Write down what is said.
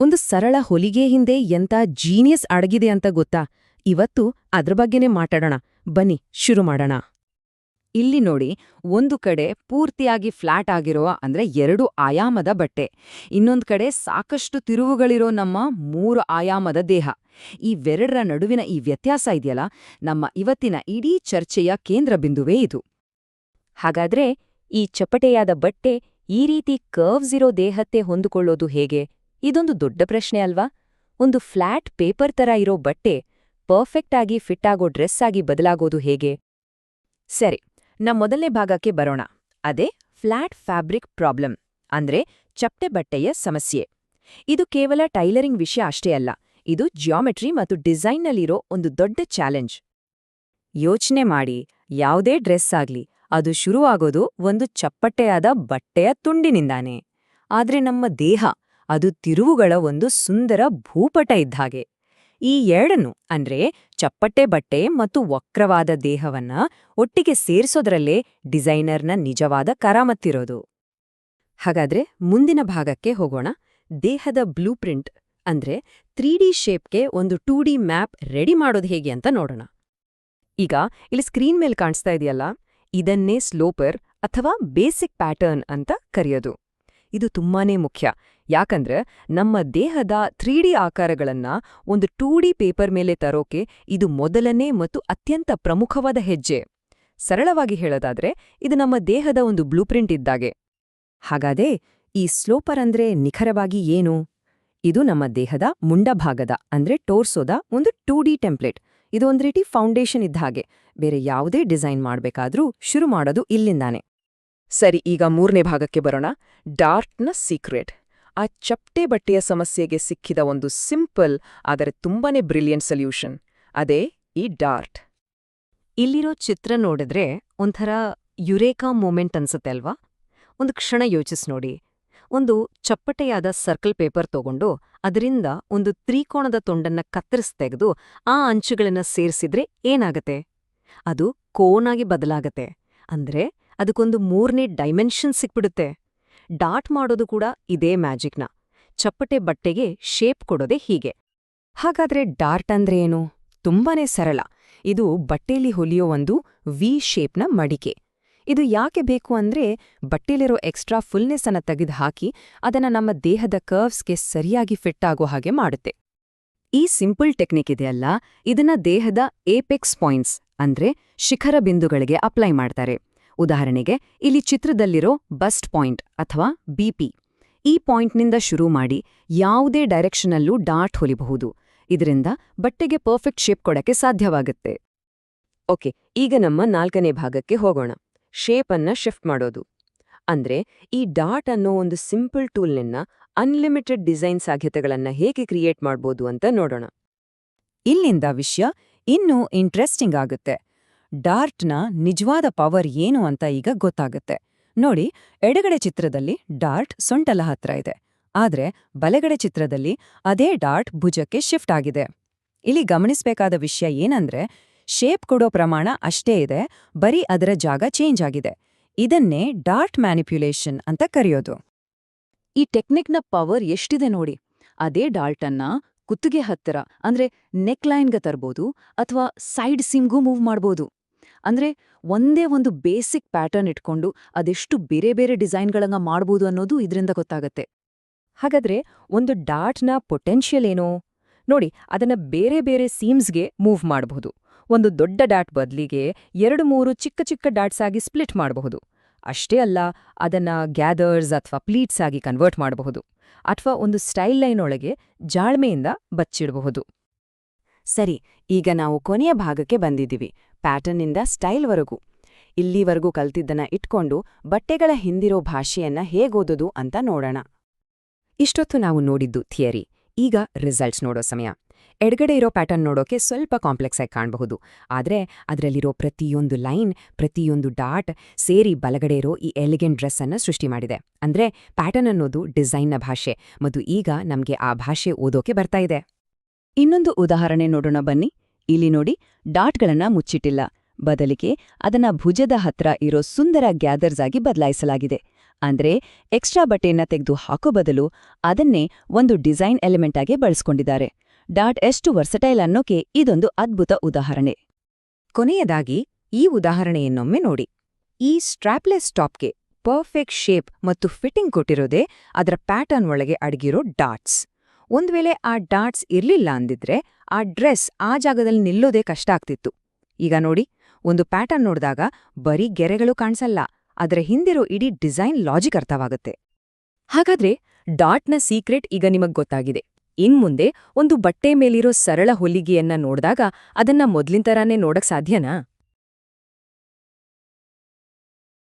ಒಂದು ಸರಳ ಹೊಲಿಗೆ ಹಿಂದೆ ಎಂತ ಜೀನಿಯಸ್ ಅಡಗಿದೆ ಅಂತ ಗೊತ್ತಾ? ಇವತ್ತು ಅದ್ರ ಬಗ್ಗೆನೇ ಮಾತಾಡೋಣ. ಬನ್ನಿ, ಶುರು ಮಾಡೋಣ. ಇಲ್ಲಿ ನೋಡಿ, ಒಂದು ಕಡೆ ಪೂರ್ತಿಯಾಗಿ ಫ್ಲಾಟ್ ಆಗಿರೋ ಅಂದ್ರೆ ಎರಡು ಆಯಾಮದ ಬಟ್ಟೆ. ಇನ್ನೊಂದು ಕಡೆ ಸಾಕಷ್ಟು ತಿರುವುಗಳಿರೋ ನಮ್ಮ ಮೂರು ಆಯಾಮದ ದೇಹ. ಇವೆರಡರ ನಡುವಿನ ಈ ವ್ಯತ್ಯಾಸ ಇದೆಯಲ್ಲ? ನಮ್ಮ ಇವತ್ತಿನ ಇಡೀ ಚರ್ಚೆಯ ಕೇಂದ್ರ ಬಿಂದುವೇ ಇದು. ಹಾಗಾದ್ರೆ ಈ ಚಪಟೆಯಾದ ಬಟ್ಟೆ ಈ ರೀತಿ ಕರ್ವ್ಸ್ ಇರೋ ದೇಹತ್ತೆ ಹೊಂದಿಕೊಳ್ಳೋದು ಹೇಗೆ? ಇದೊಂದು ದೊಡ್ಡ ಪ್ರಶ್ನೆ ಅಲ್ವಾ? ಒಂದು ಫ್ಲಾಟ್ ಪೇಪರ್ ತರ ಇರೋ ಬಟ್ಟೆ ಪರ್ಫೆಕ್ಟ್ ಆಗಿ ಫಿಟ್ ಆಗೋ ಡ್ರೆಸ್ ಆಗಿ ಬದಲಾಗೋದು ಹೇಗೆ? ಸರಿ ನಮ್ಮ ಮೊದಲನೇ ಭಾಗಕ್ಕೆ ಬರೋಣ. ಅದೇ ಫ್ಲಾಟ್ ಫ್ಯಾಬ್ರಿಕ್ ಪ್ರಾಬ್ಲಮ್, ಅಂದ್ರೆ ಚಪ್ಪಟೆ ಬಟ್ಟೆಯ ಸಮಸ್ಯೆ. ಇದು ಕೇವಲ ಟೈಲರಿಂಗ್ ವಿಷಯ ಅಷ್ಟೇ ಅಲ್ಲ, ಇದು ಜಿಯಾಮೆಟ್ರಿ ಮತ್ತು ಡಿಸೈನ್ನಲ್ಲಿರೋ ಒಂದು ದೊಡ್ಡ ಚಾಲೆಂಜ್. ಯೋಚನೆ ಮಾಡಿ, ಯಾವುದೇ ಡ್ರೆಸ್ ಆಗ್ಲಿ, ಅದು ಶುರುವಾಗೋದು ಒಂದು ಚಪ್ಪಟೆಯಾದ ಬಟ್ಟೆಯ ತುಂಡಿನಿಂದಾನೆ. ಆದ್ರೆ ನಮ್ಮ ದೇಹ ಅದು ತಿರುವುಗಳ ಒಂದು ಸುಂದರ ಭೂಪಟ ಇದ್ದಾಗೆ ಈ ಎರಡನ್ನು, ಅಂದ್ರೆ ಚಪ್ಪಟ್ಟೆ ಬಟ್ಟೆ ಮತ್ತು ವಕ್ರವಾದ ದೇಹವನ್ನ ಒಟ್ಟಿಗೆ ಸೇರಿಸೋದ್ರಲ್ಲೇ ಡಿಸೈನರ್ನ ನಿಜವಾದ ಕರಾಮತ್ತಿರೋದು. ಹಾಗಾದ್ರೆ ಮುಂದಿನ ಭಾಗಕ್ಕೆ ಹೋಗೋಣ. ದೇಹದ ಬ್ಲೂ ಪ್ರಿಂಟ್, ಅಂದ್ರೆ ತ್ರೀ ಡಿ ಶೇಪ್ಗೆ ಒಂದು ಟೂ ಡಿ ಮ್ಯಾಪ್ ರೆಡಿ ಮಾಡೋದು ಹೇಗೆ ಅಂತ ನೋಡೋಣ. ಈಗ ಇಲ್ಲಿ ಸ್ಕ್ರೀನ್ ಮೇಲೆ ಕಾಣಿಸ್ತಾ ಇದೆಯಲ್ಲ, ಇದನ್ನೇ ಸ್ಲೋಪರ್ ಅಥವಾ ಬೇಸಿಕ್ ಪ್ಯಾಟರ್ನ್ ಅಂತ ಕರೆಯೋದು. ಇದು ತುಂಬಾನೇ ಮುಖ್ಯ. ಯಾಕಂದ್ರೆ ನಮ್ಮ ದೇಹದ ತ್ರೀ ಡಿ ಆಕಾರಗಳನ್ನ ಒಂದು ಟೂ ಡಿ ಪೇಪರ್ ಮೇಲೆ ತರೋಕೆ ಇದು ಮೊದಲನೇ ಮತ್ತು ಅತ್ಯಂತ ಪ್ರಮುಖವಾದ ಹೆಜ್ಜೆ. ಸರಳವಾಗಿ ಹೇಳೋದಾದ್ರೆ, ಇದು ನಮ್ಮ ದೇಹದ ಒಂದು ಬ್ಲೂಪ್ರಿಂಟ್ ಇದ್ದಾಗೆ. ಹಾಗಾದೇ ಈ ಸ್ಲೋಪರ್ ಅಂದ್ರೆ ನಿಖರವಾಗಿ ಏನು? ಇದು ನಮ್ಮ ದೇಹದ ಮುಂಡಭಾಗದ, ಅಂದ್ರೆ ಟೋರ್ಸೋದ ಒಂದು ಟೂ ಡಿ ಟೆಂಪ್ಲೇಟ್. ಇದು ಒಂದ್ ರೀತಿ ಫೌಂಡೇಶನ್ ಇದ್ದ ಹಾಗೆ. ಬೇರೆ ಯಾವುದೇ ಡಿಸೈನ್ ಮಾಡ್ಬೇಕಾದ್ರೂ ಶುರು ಮಾಡೋದು ಇಲ್ಲಿಂದಾನೆ. ಸರಿ, ಈಗ ಮೂರನೇ ಭಾಗಕ್ಕೆ ಬರೋಣ. ಡಾರ್ಟ್ನ ಸೀಕ್ರೆಟ್. ಆ ಚಪ್ಪಟೆ ಬಟ್ಟೆಯ ಸಮಸ್ಯೆಗೆ ಸಿಕ್ಕಿದ ಒಂದು ಸಿಂಪಲ್, ಆದರೆ ತುಂಬಾನೇ ಬ್ರಿಲಿಯಂಟ್ ಸೊಲ್ಯೂಷನ್. ಅದೇ ಈ ಡಾರ್ಟ್. ಇಲ್ಲಿರೋ ಚಿತ್ರ ನೋಡಿದ್ರೆ ಒಂಥರ ಯುರೇಕಾ ಮೂಮೆಂಟ್ ಅನ್ಸುತ್ತೆ ಅಲ್ವಾ? ಒಂದು ಕ್ಷಣ ಯೋಚಿಸ್ ನೋಡಿ. ಒಂದು ಚಪ್ಪಟೆಯಾದ ಸರ್ಕಲ್ ಪೇಪರ್ ತಗೊಂಡು ಅದರಿಂದ ಒಂದು ತ್ರಿಕೋಣದ ತುಂಡನ್ನ ಕತ್ತರಿಸ್ ತೆಗೆದು ಆ ಅಂಚುಗಳನ್ನ ಸೇರಿಸಿದ್ರೆ ಏನಾಗತ್ತೆ? ಅದು ಕೋನಾಗಿ ಬದಲಾಗತ್ತೆ. ಅಂದ್ರೆ ಅದಕ್ಕೊಂದು ಮೂರನೇ ಡೈಮೆನ್ಷನ್ ಸಿಕ್ಬಿಡುತ್ತೆ. ಡಾಟ್ ಮಾಡೋದು ಕೂಡ ಇದೇ ಮ್ಯಾಜಿಕ್ನ ಚಪ್ಪಟೆ ಬಟ್ಟೆಗೆ ಶೇಪ್ ಕೊಡೋದೇ ಹೀಗೆ. ಹಾಗಾದ್ರೆ ಡಾರ್ಟ್ ಅಂದ್ರೆ ಏನು? ತುಂಬಾನೇ ಸರಳ. ಇದು ಬಟ್ಟೆಲಿ ಹೊಲಿಯೋ ಒಂದು ವಿ ಶೇಪ್ನ ಮಡಿಕೆ. ಇದು ಯಾಕೆ ಬೇಕು ಅಂದ್ರೆ ಬಟ್ಟೆಲಿರೋ ಎಕ್ಸ್ಟ್ರಾ ಫುಲ್ನೆಸ್ ಅನ್ನ ತೆಗೆದು ಹಾಕಿ ಅದನ್ನ ನಮ್ಮ ದೇಹದ ಕರ್ವ್ಸ್ಗೆ ಸರಿಯಾಗಿ ಫಿಟ್ ಆಗೋ ಹಾಗೆ ಮಾಡುತ್ತೆ. ಈ ಸಿಂಪಲ್ ಟೆಕ್ನಿಕ್ ಇದೆಯಲ್ಲ ಇದನ್ನ ದೇಹದ ಏಪೆಕ್ಸ್ ಪಾಯಿಂಟ್ಸ್ ಅಂದ್ರೆ ಶಿಖರ ಬಿಂದುಗಳಿಗೆ ಅಪ್ಲೈ ಮಾಡ್ತಾರೆ. ಉದಾಹರಣೆಗೆ, ಇಲ್ಲಿ ಚಿತ್ರದಲ್ಲಿರೋ ಬಸ್ಟ್ ಪಾಯಿಂಟ್ ಅಥವಾ ಬಿಪಿ ಈ ಪಾಯಿಂಟ್ನಿಂದ ಶುರು ಮಾಡಿ ಯಾವುದೇ ಡೈರೆಕ್ಷನಲ್ಲೂ ಡಾಟ್ ಹೊಲಿಬಹುದು. ಇದರಿಂದ ಬಟ್ಟೆಗೆ ಪರ್ಫೆಕ್ಟ್ ಶೇಪ್ ಕೊಡಕ್ಕೆ ಸಾಧ್ಯವಾಗುತ್ತೆ. ಓಕೆ ಈಗ ನಮ್ಮ ನಾಲ್ಕನೇ ಭಾಗಕ್ಕೆ ಹೋಗೋಣ. ಶೇಪ್ ಅನ್ನ ಶಿಫ್ಟ್ ಮಾಡೋದು. ಅಂದ್ರೆ ಈ ಡಾಟ್ ಅನ್ನೋ ಒಂದು ಸಿಂಪಲ್ ಟೂಲ್ನಿಂದ ಅನ್ಲಿಮಿಟೆಡ್ ಡಿಸೈನ್ ಸಾಧ್ಯತೆಗಳನ್ನ ಹೇಗೆ ಕ್ರಿಯೇಟ್ ಮಾಡ್ಬೋದು ಅಂತ ನೋಡೋಣ. ಇಲ್ಲಿಂದ ವಿಷಯ ಇನ್ನೂ ಇಂಟ್ರೆಸ್ಟಿಂಗ್ ಆಗುತ್ತೆ. ಡಾರ್ಟ್ನ ನಿಜವಾದ ಪವರ್ ಏನು ಅಂತ ಈಗ ಗೊತ್ತಾಗುತ್ತೆ. ನೋಡಿ, ಎಡಗಡೆ ಚಿತ್ರದಲ್ಲಿ ಡಾರ್ಟ್ ಸೊಂಟಲ ಹತ್ರ ಇದೆ. ಆದ್ರೆ, ಬಲೆಗಡೆ ಚಿತ್ರದಲ್ಲಿ ಅದೇ ಡಾರ್ಟ್ ಭುಜಕ್ಕೆ ಶಿಫ್ಟ್ ಆಗಿದೆ. ಇಲ್ಲಿ ಗಮನಿಸಬೇಕಾದ ವಿಷಯ ಏನಂದ್ರೆ, ಶೇಪ್ ಕೊಡೋ ಪ್ರಮಾಣ ಅಷ್ಟೇ ಇದೆ, ಬರೀ ಅದರ ಜಾಗ ಚೇಂಜ್ ಆಗಿದೆ. ಇದನ್ನೇ ಡಾರ್ಟ್ ಮ್ಯಾನಿಪ್ಯುಲೇಷನ್ ಅಂತ ಕರೆಯೋದು. ಈ ಟೆಕ್ನಿಕ್ನ ಪವರ್ ಎಷ್ಟಿದೆ ನೋಡಿ. ಅದೇ ಡಾಲ್ಟನ್ನ ಕುತ್ತಿಗೆ ಹತ್ತಿರ, ಅಂದ್ರೆ ನೆಕ್ ಲೈನ್ಗೆ ತರ್ಬೋದು, ಅಥವಾ ಸೈಡ್ ಸಿಮ್ಗೂ ಮೂವ್ ಮಾಡ್ಬೋದು. ಅಂದ್ರೆ ಒಂದೇ ಒಂದು ಬೇಸಿಕ್ ಪ್ಯಾಟರ್ನ್ ಇಟ್ಕೊಂಡು ಅದೆಷ್ಟು ಬೇರೆ ಬೇರೆ ಡಿಸೈನ್ಗಳನ್ನ ಮಾಡ್ಬೋದು ಅನ್ನೋದು ಇದರಿಂದ ಗೊತ್ತಾಗತ್ತೆ. ಹಾಗಾದ್ರೆ ಒಂದು ಡಾಟ್ನ ಪೊಟೆನ್ಷಿಯಲ್ ಏನೋ? ನೋಡಿ, ಅದನ್ನ ಬೇರೆ ಬೇರೆ ಸೀಮ್ಸ್ಗೆ ಮೂವ್ ಮಾಡಬಹುದು ಒಂದು ದೊಡ್ಡ ಡಾಟ್ ಬದಲಿಗೆ ಎರಡು ಮೂರು ಚಿಕ್ಕ ಚಿಕ್ಕ ಡಾಟ್ಸ್ ಆಗಿ ಸ್ಪ್ಲಿಟ್ ಮಾಡಬಹುದು. ಅಷ್ಟೇ ಅಲ್ಲ, ಅದನ್ನ ಗ್ಯಾದರ್ಸ್ ಅಥವಾ ಪ್ಲೀಟ್ಸ್ ಆಗಿ ಕನ್ವರ್ಟ್ ಮಾಡಬಹುದು. ಅಥವಾ ಒಂದು ಸ್ಟೈಲ್ ಲೈನ್ ಒಳಗೆ ಜಾಳ್ಮೆಯಿಂದ ಬಚ್ಚಿಡಬಹುದು. ಸರಿ, ಈಗ ನಾವು ಕೊನೆಯ ಭಾಗಕ್ಕೆ ಬಂದಿದ್ದೀವಿ. ಪ್ಯಾಟರ್ನಿಂದ ಸ್ಟೈಲ್ವರೆಗೂ ಇಲ್ಲಿವರೆಗೂ ಕಲ್ತಿದ್ದನ್ನ ಇಟ್ಕೊಂಡು ಬಟ್ಟೆಗಳ ಹಿಂದಿರೋ ಭಾಷೆಯನ್ನ ಹೇಗೋದೋದು ಅಂತ ನೋಡೋಣ. ಇಷ್ಟೊತ್ತು ನಾವು ನೋಡಿದ್ದು ಥಿಯರಿ. ಈಗ ರಿಸಲ್ಟ್ಸ್ ನೋಡೋ ಸಮಯ. ಎಡಗಡೆ ಇರೋ ಪ್ಯಾಟರ್ನ್ ನೋಡೋಕೆ ಸ್ವಲ್ಪ ಕಾಂಪ್ಲೆಕ್ಸ್ ಆಗಿ ಕಾಣಬಹುದು. ಆದ್ರೆ ಅದರಲ್ಲಿರೋ ಪ್ರತಿಯೊಂದು ಲೈನ್, ಪ್ರತಿಯೊಂದು ಡಾಟ್ ಸೇರಿ ಬಲಗಡೆ ಇರೋ ಈ ಎಲಿಗೆಂಟ್ ಡ್ರೆಸ್ ಅನ್ನು ಸೃಷ್ಟಿ ಮಾಡಿದೆ. ಅಂದ್ರೆ ಪ್ಯಾಟರ್ನ್ ಅನ್ನೋದು ಡಿಸೈನ್ನ ಭಾಷೆ. ಮತ್ತು ಈಗ ನಮಗೆ ಆ ಭಾಷೆ ಓದೋಕೆ ಬರ್ತಾ ಇದೆ. ಇನ್ನೊಂದು ಉದಾಹರಣೆ ನೋಡೋಣ ಬನ್ನಿ. ಇಲ್ಲಿ ನೋಡಿ ಡಾಟ್ಗಳನ್ನ ಮುಚ್ಚಿಟ್ಟಿಲ್ಲ. ಬದಲಿಗೆ ಅದನ್ನ ಭುಜದ ಹತ್ರ ಇರೋ ಸುಂದರ ಗ್ಯಾದರ್ಸ್ ಆಗಿ ಬದಲಾಯಿಸಲಾಗಿದೆ. ಅಂದ್ರೆ ಎಕ್ಸ್ಟ್ರಾ ಬಟ್ಟೆಯನ್ನ ತೆಗೆದು ಹಾಕೋ ಬದಲು ಅದನ್ನೇ ಒಂದು ಡಿಸೈನ್ ಎಲಿಮೆಂಟ್ ಆಗಿ ಬಳಸ್ಕೊಂಡಿದ್ದಾರೆ. ಡಾಟ್ ಎಷ್ಟು ವರ್ಸಟೈಲ್ ಅನ್ನೋಕೆ ಇದೊಂದು ಅದ್ಭುತ ಉದಾಹರಣೆ. ಕೊನೆಯದಾಗಿ ಈ ಉದಾಹರಣೆಯನ್ನೊಮ್ಮೆ ನೋಡಿ. ಈ ಸ್ಟ್ರಾಪ್ಲೆಸ್ ಟಾಪ್ಗೆ ಪರ್ಫೆಕ್ಟ್ ಶೇಪ್ ಮತ್ತು ಫಿಟ್ಟಿಂಗ್ ಕೊಟ್ಟಿರೋದೇ ಅದರ ಪ್ಯಾಟರ್ನ್ ಒಳಗೆ ಅಡಗಿರೋ ಡಾಟ್ಸ್. ಒಂದ್ವೇಳೆ ಆ ಡಾಟ್ಸ್ ಇರ್ಲಿಲ್ಲ ಅಂದಿದ್ರೆ ಆ ಡ್ರೆಸ್ ಆ ಜಾಗದಲ್ಲಿ ನಿಲ್ಲೋದೇ ಕಷ್ಟ ಆಗ್ತಿತ್ತು. ಈಗ ನೋಡಿ, ಒಂದು ಪ್ಯಾಟರ್ನ್ ನೋಡಿದಾಗ ಬರೀ ಗೆರೆಗಳು ಕಾಣಿಸಲ್ಲ ಅದರ ಹಿಂದಿರೋ ಇಡೀ ಡಿಸೈನ್ ಲಾಜಿಕ್ ಅರ್ಥವಾಗುತ್ತೆ. ಹಾಗಾದ್ರೆ ಡಾಟ್ನ ಸೀಕ್ರೆಟ್ ಈಗ ನಿಮಗ್ ಗೊತ್ತಾಗಿದೆ. ಇನ್ಮುಂದೆ ಒಂದು ಬಟ್ಟೆ ಮೇಲಿರೋ ಸರಳ ಹೊಲಿಗೆಯನ್ನ ನೋಡ್ದಾಗ ಅದನ್ನ ಮೊದ್ಲಿನ್ ತರಾನೇ ನೋಡಕ್ ಸಾಧ್ಯನಾ?